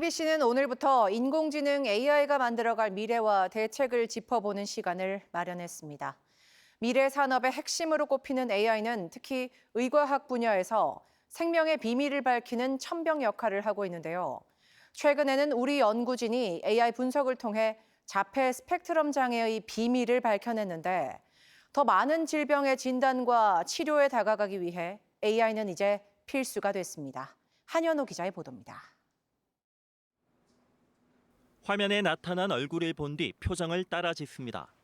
TBC는 오늘부터 인공지능 AI가 만들어갈 미래와 대책을 짚어보는 시간을 마련했습니다. 미래 산업의 핵심으로 꼽히는 AI는 특히 의과학 분야에서 생명의 비밀을 밝히는 천병 역할을 하고 있는데요. 최근에는 우리 연구진이 AI 분석을 통해 자폐 스펙트럼 장애의 비밀을 밝혀냈는데 더 많은 질병의 진단과 치료에 다가가기 위해 AI는 이제 필수가 됐습니다. 한현호 기자의 보도입니다. 화면에 나타난 얼굴을 본 뒤 표정을 따라 짓습니다.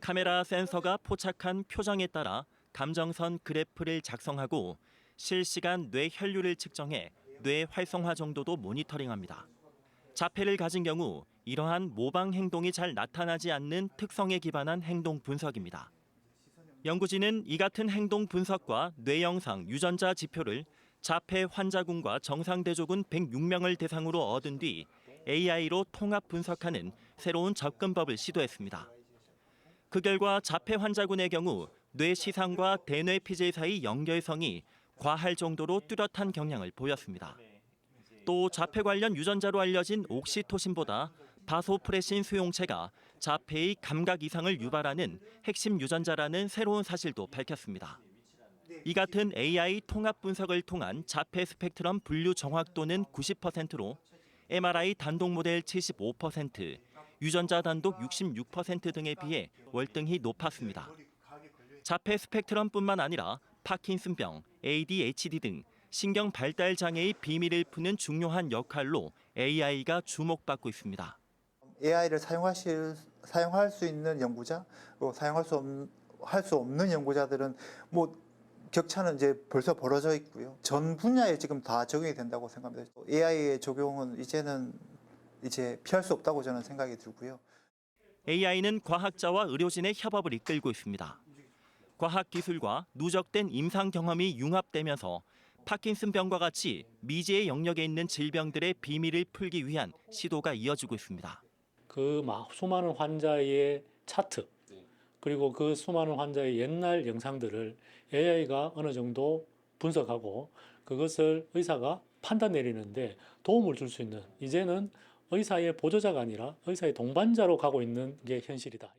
카메라 센서가 포착한 표정에 따라 감정선 그래프를 작성하고 실시간 뇌 혈류를 측정해 뇌 활성화 정도도 모니터링합니다. 자폐를 가진 경우 이러한 모방 행동이 잘 나타나지 않는 특성에 기반한 행동 분석입니다. 연구진은 이 같은 행동 분석과 뇌 영상 유전자 지표를 자폐 환자군과 정상대조군 106명을 대상으로 얻은 뒤 AI로 통합 분석하는 새로운 접근법을 시도했습니다. 그 결과 자폐 환자군의 경우 뇌 시상과 대뇌 피질 사이 연결성이 과할 정도로 뚜렷한 경향을 보였습니다. 또 자폐 관련 유전자로 알려진 옥시토신보다 바소프레신 수용체가 자폐의 감각 이상을 유발하는 핵심 유전자라는 새로운 사실도 밝혔습니다. 이 같은 AI 통합 분석을 통한 자폐 스펙트럼 분류 정확도는 90%로 MRI 단독 모델 75%, 유전자 단독 66% 등에 비해 월등히 높았습니다. 자폐 스펙트럼뿐만 아니라 파킨슨병, ADHD 등 신경 발달 장애의 비밀을 푸는 중요한 역할로 AI가 주목받고 있습니다. AI를 사용하실 사용할 수 있는 연구자, 또 사용할 수 없는 할수 없는 연구자들은 뭐 격차는 이제 벌써 벌어져 있고요. 전 분야에 지금 다 적용이 된다고 생각합니다. AI의 적용은 이제는 이제 피할 수 없다고 저는 생각이 들고요. AI는 과학자와 의료진의 협업을 이끌고 있습니다. 과학 기술과 누적된 임상 경험이 융합되면서 파킨슨병과 같이 미지의 영역에 있는 질병들의 비밀을 풀기 위한 시도가 이어지고 있습니다. 그 마- 수많은 환자의 차트 그리고 그 수많은 환자의 옛날 영상들을 AI가 어느 정도 분석하고 그것을 의사가 판단 내리는데 도움을 줄 수 있는 이제는 의사의 보조자가 아니라 의사의 동반자로 가고 있는 게 현실이다.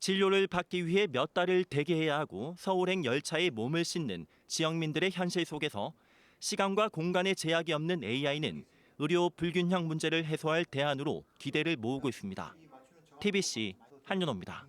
진료를 받기 위해 몇 달을 대기해야 하고 서울행 열차에 몸을 싣는 지역민들의 현실 속에서 시간과 공간의 제약이 없는 AI는 의료 불균형 문제를 해소할 대안으로 기대를 모으고 있습니다. TBC 한윤호입니다.